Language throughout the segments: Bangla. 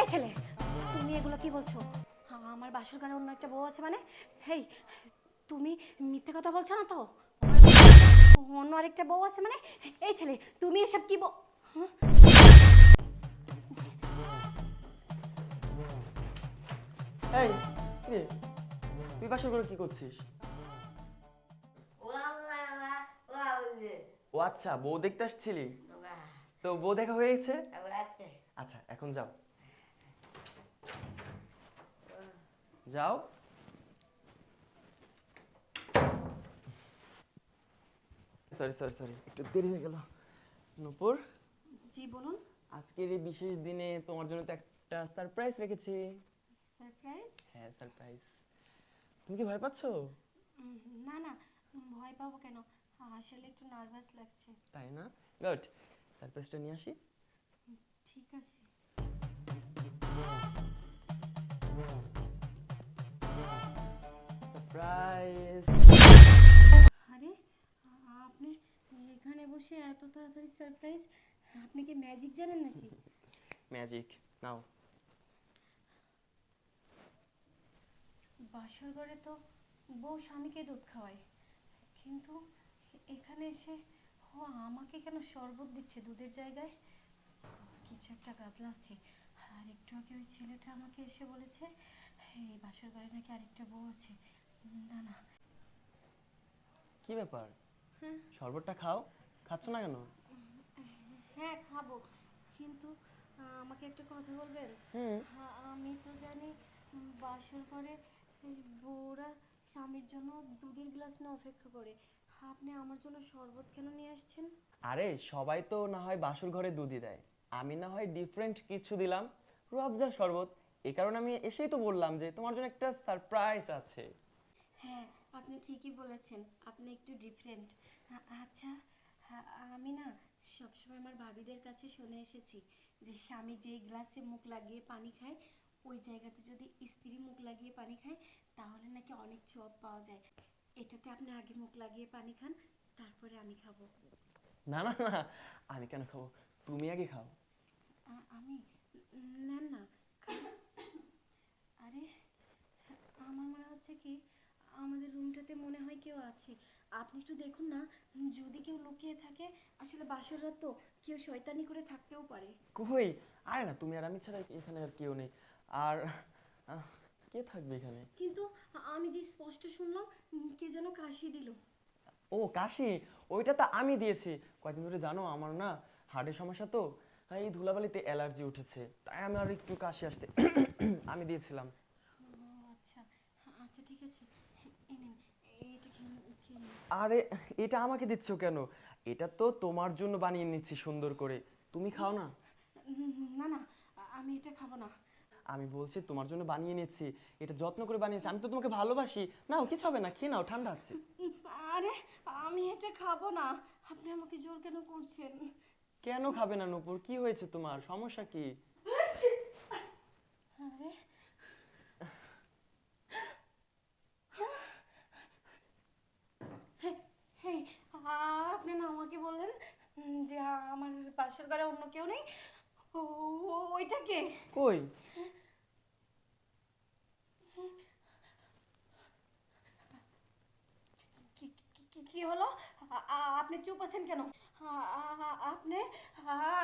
এই ছেলে, তুমি এগুলো কি বলছো? আমার বাসর ঘরে অন্য একটা বউ আছে মানে? হেই, তুমি মিথ্যে কথা বলছো না তো? অন্য আরেকটা বউ আছে মানে? এই ছেলে, তুমি এসব কি বল এই রে তুই বাসর করে কি করছিস? ও আচ্ছা বউ দেখতে আসছিলি? তো বউ দেখা হয়ে গেছে? আচ্ছা এখন যাও। যাও। সরি সরি সরি একটু দেরি হয়ে গেল। নূপুর? জি বলুন। আজকের এই বিশেষ দিনে তোমার জন্য তো একটা সারপ্রাইজ রেখেছি। সারপ্রাইজ হ্যাঁ সারপ্রাইজ তুমি কি ভয় পাচ্ছো? না না ভয় পাবো কেন? আসলে একটু নার্ভাস লাগছে। তাই না? গুড সারপ্রাইজটা নিয়ে আসি। ঠিক আছে। সারপ্রাইজ আরে আপনি এখানে বসে এত তাড়াতাড়ি সারপ্রাইজ আপনি কি ম্যাজিক জানেন নাকি? ম্যাজিক নাও। বাসর ঘরে তো বউ স্বামীকে দুধ খাওয়ায়। কিন্তু এখানে এসে ও আমাকে কেন শরবত দিচ্ছে দুধের জায়গায়? কিছু একটা গাবলা আছে আর একটু আগে ওই ছেলেটা আমাকে এসে বলেছে এই বাসর ঘরে নাকি আরেকটা বউ আছে। না না। কি ব্যাপার? শরবতটা খাও? খাচ্ছ না কেন? হ্যাঁ খাব। কিন্তু আমাকে একটা কথা বলবেন? আমি তো জানি বাসর ঘরে এই বউরা স্বামীর জন্য দুধের গ্লাস না অপেক্ষা করে। আপনি আমার জন্য শরবত কেন নিয়ে আসছেন? আরে সবাই তো না হয় বাসুর ঘরে দুধই দেয়। আমি না হয় ডিফারেন্ট কিছু দিলাম রুয়াবজা শরবত। এই কারণে আমি এসেই তো বললাম যে তোমার জন্য একটা সারপ্রাইজ আছে। হ্যাঁ আপনি ঠিকই বলেছেন আপনি একটু ডিফারেন্ট আচ্ছা আমি না সবসময় আমার ভাবিদের কাছে শুনে এসেছি যে স্বামী যেই গ্লাসে মুখ লাগিয়ে পানি খায় ওই জায়গাতে যদি স্ত্রী মুখ লাগিয়ে পানি খায় তাহলে নাকি অনেক চপ পাওয়া যায়। এটাতে আপনি আগে মুখ লাগিয়ে পানি খান তারপরে আমি খাব। না না না আমি কেন খাব? তুমি আগে খাও। আমি? নেন না আরে আমার মনে হচ্ছে কি আমাদের রুমটাতে মনে হয় কেউ আছে। আপনি একটু দেখুন না যদি কেউ লুকিয়ে থাকে আসলে বাসর রাত তো কেউ শয়তানি করে থাকতেও পারে। কই? আরে না তুমি আর আমি ছাড়া এখানে আর কেউ নেই। আর কে থাকবে এখানে? কিন্তু আমি যে স্পষ্ট শুনলাম কে যেন কাশি দিল। ও কাশি? ওইটা তো আমি দিয়েছি। কয়েকদিন ধরে জানো আমার না হার্টের সমস্যা তো এই ধুলাবালিতে অ্যালার্জি উঠেছে। তাই আমি আর একটু কাশি আসতে আমি দিয়েছিলাম। আচ্ছা। আচ্ছা ঠিক আছে। আরে এটা আমাকে দিচ্ছ কেন? এটা তো তোমার জন্য বানিয়ে নিচ্ছি সুন্দর করে। তুমি খাও না? না না আমি এটা খাব না। আমি বলছি তোমার জন্য বানিয়ে নিচ্ছি এটা যত্ন করে বানিয়েছি। আমি তো তোমাকে ভালোবাসি। নাও কিছু হবে না খেয়ে নাও ঠান্ডা আছে। আরে আমি এটা খাব না। আপনি আমাকে জোর কেন করছেন? কেন খাবে না নুপুর? কি হয়েছে তোমার? সমস্যা কি? আরে। আপনি না আমাকে বললেন যে আমার পাশের ঘরে অন্য কেউ নেই। ওইটা কে? কই? কি- হলো? আপনি চুপ আছেন কেন? আপনি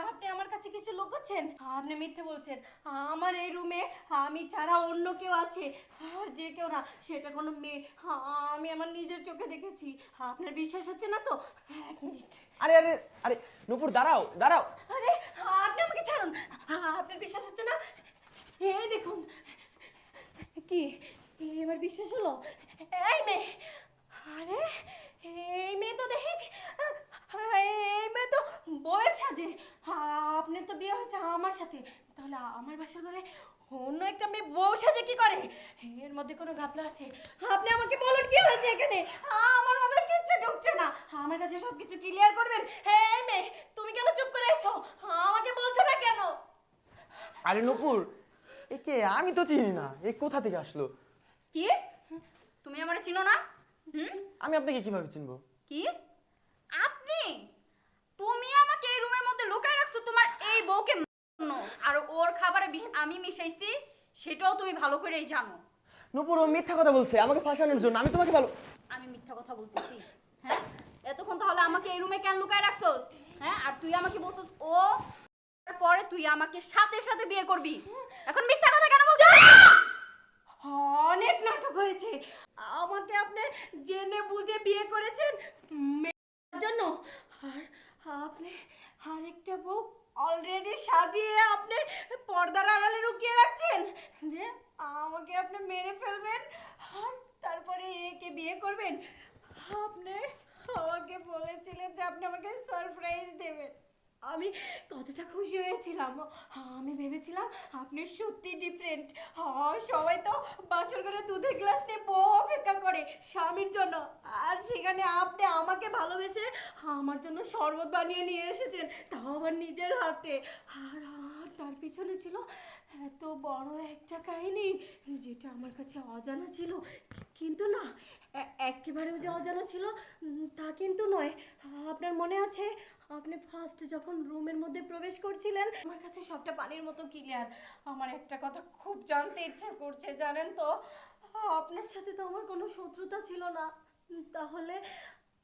আপনি আমার কাছে কিছু লুকোচ্ছেন? আপনি মিথ্যে বলছেন। আমার এই রুমে আমি ছাড়া অন্য কেউ আছে। আর যে কেউ না সেটা কোনো মেয়ে। আমি আমার নিজের চোখে দেখেছি। আপনার বিশ্বাস হচ্ছে না তো? এক মিনিট। আরে আরে আরে নুপুর দাঁড়াও দাঁড়াও। আরে আপনি আমাকে ছাড়ুন। আপনার বিশ্বাস হচ্ছে না? এই দেখুন। কি? এবার বিশ্বাস হলো? এই মেয়ে। আরে, এই মেয়ে তো দেখে। এই মেয়ে তো বউয়ের সাথে আপনার তো বিয়ে হয়েছে আমার সাথে। তাহলে আমার বাসার ঘরে অন্য একটা মেয়ে বউ সাজে কি করে? এর মধ্যে কোনো ঘাপলা আছে। আপনি আমাকে বলুন, কি হয়েছে এখানে? আমার মাথায় কিচ্ছু ঢুকছে না। আমার কাছে সবকিছু ক্লিয়ার করবেন। এই মেয়ে তুমি কেন চুপ করে আছো? আমাকে বলছো না কেন? আরে নূপুর এ কে আমি তো চিনি না। এ কোথা থেকে আসলো? কি? তুমি আমার চিনো না? হুম? আমি আপনাকে কীভাবে চিনবো? কি? আপনি? তুমি আমাকে এই রুমের মধ্যে লুকায় রাখছো তোমার এই বউকে মারার জন্য। আর ওর খাবারে বিষ আমি মিশাইছি সেটাও তুমি ভালো করেই জানো। নূপুর ও মিথ্যা কথা বলছে আমাকে ফাঁসানোর জন্য। আমি তোমাকে ভালো আমি মিথ্যা কথা বলতেছি। হ্যাঁ? এতক্ষণ তাহলে আমাকে এই রুমে কেন লুকায় রাখছোস? হ্যাঁ আর তুই আমাকে বলছিস, ও পরে তুই আমাকে সাথে সাথে বিয়ে করবি। এখন মিথ্যা কথা কেন বলছিস? অনেক নাটক হয়েছে। আমাকে আপনি জেনে বুঝে বিয়ে করেছেন জন্য। আর আপনি আরেকটা বউ অলরেডি সাজিয়ে আপনি পর্দার আড়ালে লুকিয়ে রাখছেন যে আমাকে আপনি মেরে ফেলবেন আর তারপরে একে বিয়ে করবেন। আপনি আমাকে বলেছিলেন যে আপনি আমাকে সারপ্রাইজ দেবেন। আমি কতটা খুশি হয়েছিলাম। আমি ভেবেছিলাম আপনি সত্যি ডিফারেন্ট সবাই তো বাসর করে দুধের গ্লাস নিয়ে বউ অপেক্ষা করে স্বামীর জন্য। আর সেখানে আপনি আমাকে ভালোবেসে আমার জন্য শরবত বানিয়ে নিয়ে এসেছেন, তাও আবার নিজের হাতে। আর তার পিছনে ছিল এত বড় একটা কাহিনী যেটা আমার কাছে অজানা ছিল। কিন্তু না একেবারেও যে অজানা ছিল তা কিন্তু নয়। আপনার মনে আছে? আপনি ফার্স্ট যখন রুমের মধ্যে প্রবেশ করছিলেন, আমার কাছে সবটা পানির মতো ক্লিয়ার আমার একটা কথা খুব জানতে ইচ্ছা করছে, জানেন তো? আপনার সাথে তো আমার কোনো শত্রুতা ছিল না। তাহলে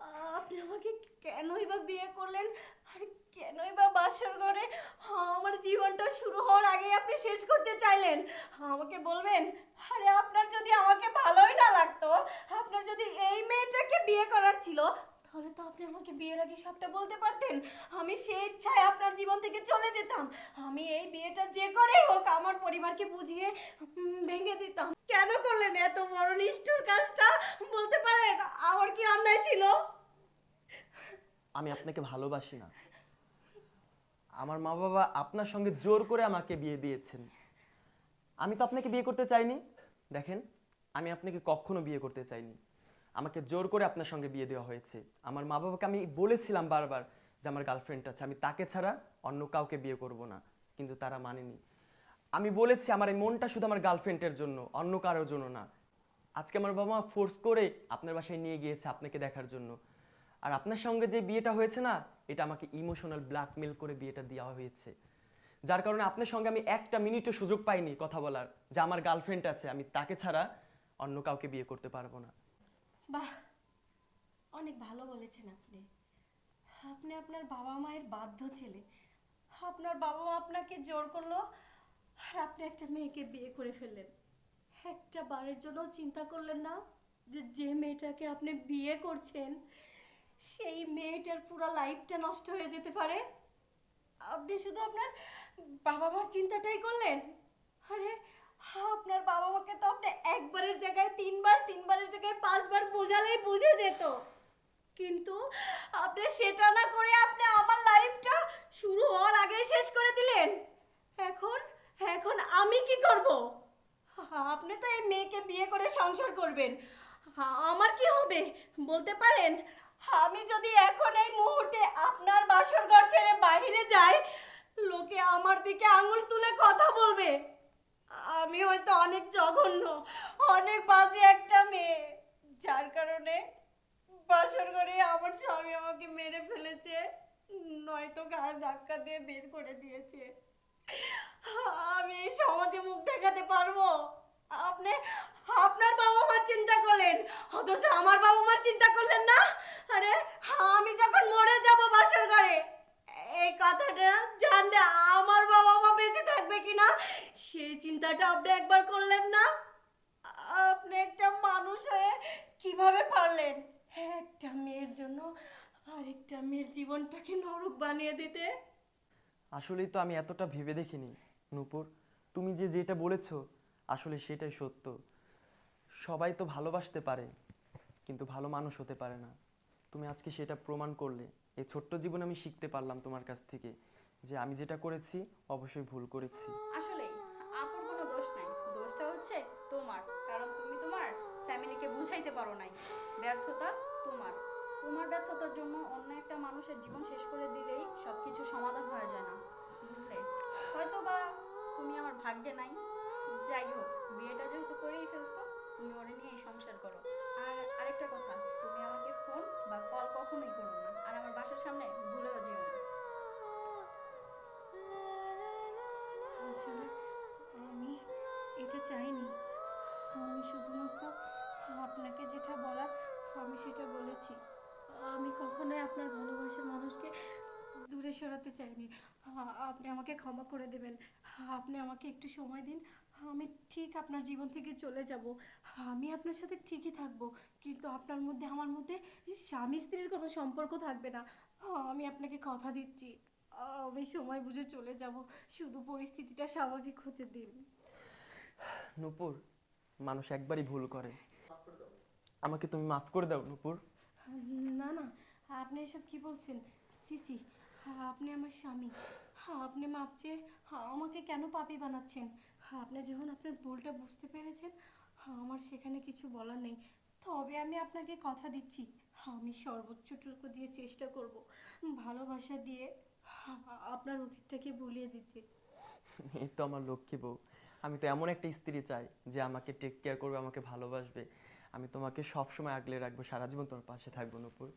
আপনি আমাকে কেনই বা বিয়ে করলেন? আর কেনই বা বাসর ঘরে? আমার জীবনটা শুরু হওয়ার আগেই আপনি শেষ করতে চাইলেন। আমাকে বলবেন? আরে, আপনার যদি আমাকে ভালোই না লাগতো, আপনার যদি এই মেয়েটাকে বিয়ে করার ছিল তাহলে তো আপনি আমাকে বিয়ের আগে সবটা বলতে পারতেন। আমি সেই ইচ্ছায় আপনার জীবন থেকে চলে যেতাম। আমি এই বিয়েটা যে করে হোক, আমার পরিবারকে বুঝিয়ে ভেঙে দিতাম। কেন করলেন এত বড় নিষ্ঠুর কাজটা? বলতে পারেন, আমার কি অন্যায় ছিল? আমি আপনাকে ভালোবাসি না। আমার মা বাবা আপনার সঙ্গে জোর করে আমাকে বিয়ে দিয়েছেন। আমি তো আপনাকে বিয়ে করতে চাইনি। দেখেন, আমি আপনাকে কখনো বিয়ে করতে চাইনি। আমাকে জোর করে আপনার সঙ্গে বিয়ে দেওয়া হয়েছে। আমার মা বাবাকে আমি বলেছিলাম বারবার যে আমার গার্লফ্রেন্ড আছে। আমি তাকে ছাড়া অন্য কাউকে বিয়ে করব না। কিন্তু তারা মানেনি। আমি বলেছি, আমার এই মনটা শুধু আমার গার্লফ্রেন্ডের জন্য, অন্য কারোর জন্য না। আজকে আমার বাবা মা ফোর্স করে আপনার বাসায় নিয়ে গিয়েছে আপনাকে দেখার জন্য। আর আপনার সঙ্গে যে বিয়েটা হয়েছে না, এটা আমাকে ইমোশনাল ব্ল্যাকমেল করে বিয়েটা দেওয়া হয়েছে। যার কারণে আপনার সঙ্গে আমি একটা মিনিটও সুযোগ পাইনি কথা বলার। যে আমার গার্লফ্রেন্ড আছে, আমি তাকে ছাড়া অন্য কাউকে বিয়ে করতে পারব না। বাহ, অনেক ভালো বলেছেন আপনি। আপনি আপনার বাবা মায়ের বাধ্য ছেলে। আপনার বাবা মা আপনাকে জোর করল আর আপনি একটা মেয়েকে বিয়ে করে ফেললেন। একটা বারের জন্য চিন্তা করলেন না যে যে মেয়েটাকে আপনি বিয়ে করছেন, সেই মেয়েটার পুরো লাইফটা নষ্ট হয়ে যেতে পারে? আপনি শুধু আপনার বাবা মার চিন্তাটাই করলেন? আরে আপনার বাবা মাকে তো আপনি একবারের জায়গায় তিনবার, তিনবারের জায়গায় পাঁচবার বোঝালেই বুঝে যেত। কিন্তু আপনি সেটা না করে আপনি আমার লাইফটা শুরু হওয়ার আগেই শেষ করে দিলেন। এখন এখন আমি কি করব? আপনি তো এই মেয়েকে বিয়ে করে সংসার করবেন। আমার কি হবে? বলতে পারেন, আমি যদি এখন এই মুহূর্তে আপনার বাসর ঘর ছেড়ে বাইরে যাই, লোকে আমার দিকে আঙুল তুলে কথা বলবে। আমি হয়তো অনেক জঘন্য, অনেক বাজে একটা মেয়ে। যার কারণে বাসর ঘরে আমার স্বামী আমাকে মেরে ফেলেছে, নয়তো ঘাড় ধাক্কা দিয়ে বের করে দিয়েছে। আমি সমাজে মুখ দেখাতে পারব? আপনি, আপনার বাবা মার চিন্তা করলেন, অথচ আমার বাবা মার চিন্তা করলেন না? আরে, আমি যখন মরে যাব বাসর ঘরে এই কথাটা জানলে আমার বাবা মা বেঁচে থাকবে কিনা? সেই চিন্তাটা আপনি একবার করলেন না? আপনি একটা মানুষ হয়ে কীভাবে পারলেন? একটা মেয়ের জন্য আরেকটা মেয়ের জীবনটাকে নরক বানিয়ে দিতে। আসলেই তো আমি এতটা ভেবে দেখিনি, নূপুর। তুমি যে যেটা বলেছ, আসলে সেটাই সত্য। সবাই তো ভালোবাসতে পারে, কিন্তু ভালো মানুষ হতে পারে না। তুমি আজকে সেটা প্রমাণ করলে। এই ছোট্ট জীবনে আমি শিখতে পারলাম তোমার কাছ থেকে যে আমি যেটা করেছি, অবশ্যই ভুল করেছি। আসলে আপুর কোনো দোষ নাই। দোষটা হচ্ছে তোমার, কারণ তুমি তোমার ফ্যামিলিকে বুঝাইতে পারো নাই। ব্যর্থতা তোমার। তোমার ব্যর্থতার জন্য অন্য একটা মানুষের জীবন শেষ করে দিলেই সবকিছু সমাধান হয়ে যায় না। সরাতে চাইনি। আপনি আমাকে ক্ষমা করে দেবেন। আপনি আমাকে একটু সময় দিন। আমি ঠিক আপনার জীবন থেকে চলে যাব। আমি আপনার সাথে ঠিকই থাকব। কিন্তু আপনার মধ্যে আমার মধ্যে স্বামী স্ত্রীর কোনো সম্পর্ক থাকবে না। আমি আপনাকে কথা দিচ্ছি। আমি সময় বুঝে চলে যাব। শুধু পরিস্থিতিটা স্বাভাবিক হতে দিন। নূপুর মানুষ একবারই ভুল করে। আমাকে তুমি মাফ করে দাও নূপুর। না না। আপনি এসব কি বলছেন? সিসি আপনি আমার স্বামী। আপনি মাপ চেয়ে আমাকে কেন পাপি বানাচ্ছেন? আপনি যখন আপনার ভুলটা বুঝতে পেরেছেন আমার সেখানে কিছু বলার নেই। তবে আমি আপনাকে কথা দিচ্ছি। আমি সর্বোচ্চটুকু দিয়ে চেষ্টা করব। ভালোবাসা দিয়ে আপনার অতীতটাকে ভুলিয়ে দিতে। এই তো আমার লক্ষ্মী বউ। আমি তো এমন একটা স্ত্রী চাই যে আমাকে টেক কেয়ার করবে, আমাকে ভালোবাসবে। আমি তোমাকে সব সময় আগলে রাখব, সারা জীবন তোমার পাশে থাকব, নূপুর।